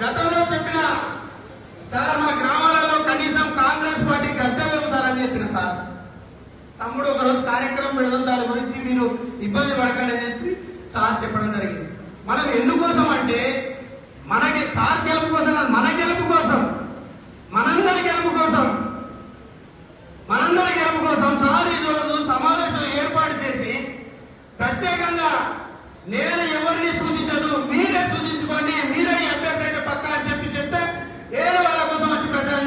గతంలో చెప్పిన సార్ మా గ్రామాలలో కనీసం కాంగ్రెస్ పార్టీ గద్దెలు సార్ చెప్పిన సార్. తమ్ముడు ఒకరోజు కార్యక్రమం పెడదాం దాని గురించి మీరు ఇబ్బంది పడకండి అని చెప్పి సార్ చెప్పడం జరిగింది. మనం ఎందుకోసం అంటే మనకి సార్ గెలుపు కోసం మన గెలుపు కోసం మనందరి గెలుపు కోసం మనందరి గెలుపు కోసం సార్ ఈ రోజు సమావేశం ఏర్పాటు చేసి ప్రత్యేకంగా నేను ఎవరిని సూచించదు మీరే సూచించుకోండి మీరే ఈ అభ్యర్థి అయితే పక్కా అని చెప్పి చెప్తే ఏదో వాళ్ళ కోసం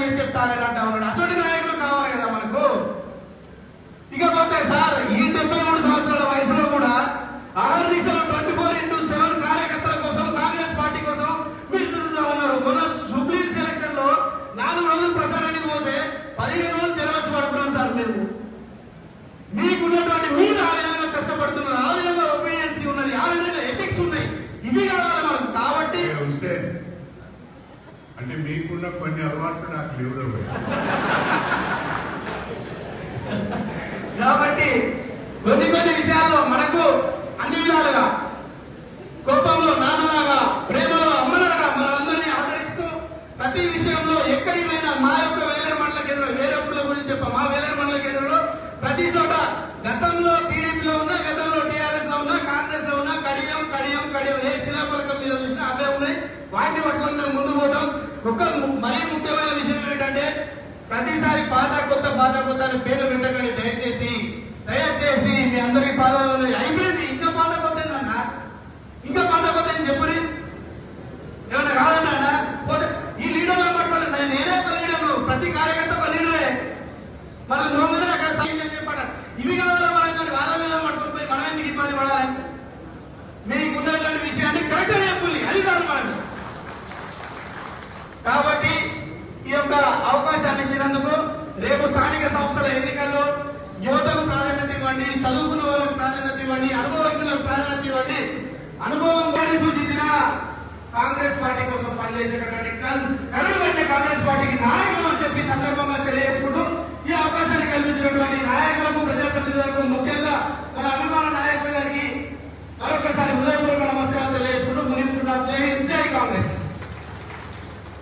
వచ్చి ప్రచారం అంటే మీకున్న కొన్ని అలవాట్లు నాకు లేవు కాబట్టి కొన్ని కొన్ని విషయాల్లో మనకు అన్ని విధాలుగా కోపంలో నాన్నలాగా ప్రేమలో అమ్మలాగా మనందరినీ ఆదరిస్తూ ప్రతి విషయంలో ఎక్కడికైనా మా యొక్క వేలర మండల కేంద్రం వేరే ఊళ్ళ గురించి చెప్ప మా వేలర మండల కేంద్రంలో ప్రతి చోట గతంలో ప్రతిసారి పాత కొత్త పాత కొత్త అని పేరు పెట్టకండి దయచేసి. దయచేసి మీ అందరి పాదాలలో అయిపోయింది. ఇంకా పాత కొత్తదన్న ఇంకా పాత కొత్త అని చెప్పని ఏమైనా కాదన్నా ఈ లీడర్లో పట్టుకోలేదు నేను నేనే లీడర్లు ప్రతి కార్యకర్త ఒక లీడరే. మనం దొంగ అక్కడ చెప్పాడు. ఇవి కాదు స్థానిక సంస్థల ఎన్నికల్లో యువతకు ప్రాధాన్యత ఇవ్వండి చదువుకున్న వాళ్ళకు ప్రాధాన్యత ఇవ్వండి అనుభవజ్ఞులకు ప్రాధాన్యత ఇవ్వండి. అనుభవం గారిని సూచించిన కాంగ్రెస్ పార్టీ కోసం పనిచేసేటటువంటి కరుడు అంటే కాంగ్రెస్ పార్టీకి నాయకులు అని చెప్పి సందర్భంగా తెలియజేసుకుంటూ ఈ అవకాశాన్ని కల్పించినటువంటి నాయకులకు ప్రజాప్రతినిధులకు ముఖ్యంగా మన అభిమాన నాయకుల గారికి మరొకసారి హృదయపూర్వక నమస్కారం తెలియజేసుకుంటూ ముగించుకుంటాం జై కాంగ్రెస్.